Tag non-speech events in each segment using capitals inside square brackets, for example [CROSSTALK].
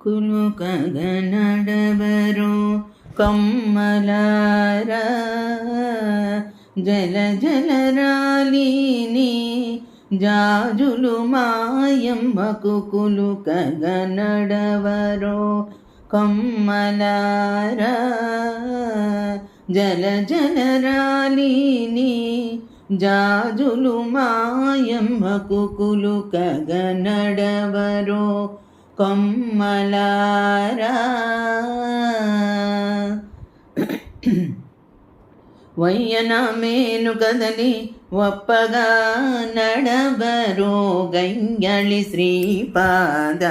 కులుకగనడబరు కొమ్మలారా జల జల రాలిని జాజులు మాయమ్మకు కులుకగనడవరో కొమ్మలారా జల జల రాలిని జాజులు మాయమ్మకు కులుకగనడవరో కొమ్మలారా. వయ్యన మేను కదలి ఒప్పగా నడవరో గయ్యళి శ్రీపాద.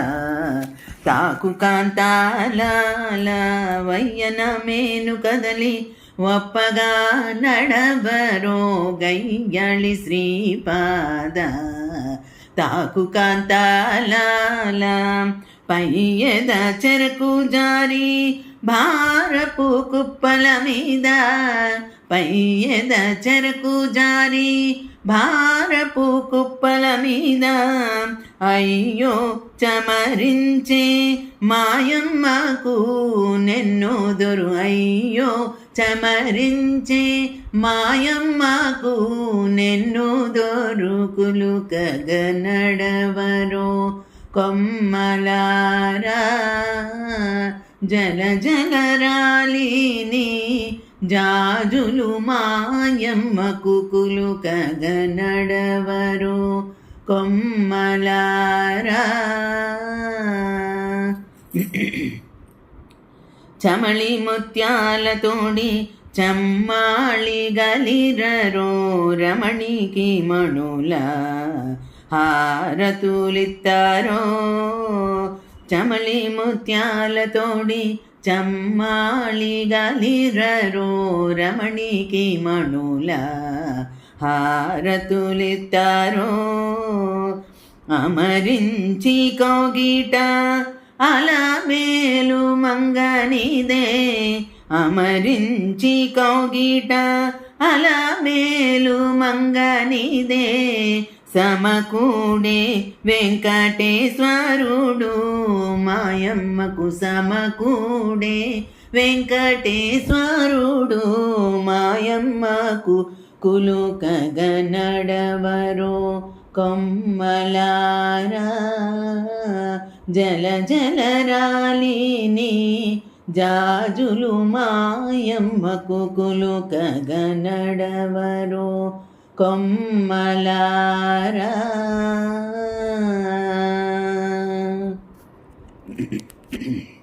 తాకు కాంతాల వయ్యన మేను కదలి ఒప్పగా నడవరో గయ్యళి శ్రీపాద. తాకు కాంతాల పయ్యద చెరకు జారి భారపు కుప్పల మీద. పయ్యద చెరకు జారి భారపు కుప్పల మీద. అయ్యో చమరించే మాయమ్మకు నెన్నోదరు అయ్యో చమరించే మాయమ్మకు నెన్ను దొరుకులు కగనడవరో కొమ్మలారా. జల జలరాలిని జాజులు మాయమ్మకు కులుకగనడవరు కొమ్మలారా. చమళి ముత్యాలతోడి చమ్మాళి గలిరరో రమణికి మణుల హారతులిత్తారో చమళి ముత్యాలతోడి చమ్మాళి గలిరరో రమణికి మణుల హారతులిత్తారో అమరించి కోగిట అలా మేలు మంగనిదే. అమరించి కౌగిట అలా మేలు మంగనిదే. సమకూడే వెంకటేశ్వరుడు మాయమ్మకు సమకూడే వెంకటేశ్వరుడు మాయమ్మకు కులుకగనడవరో కొమ్మలారా. జల జల రాలిని జాజులు మాయమ్మకు కులుకగనడవరో కొమ్మలారా [COUGHS]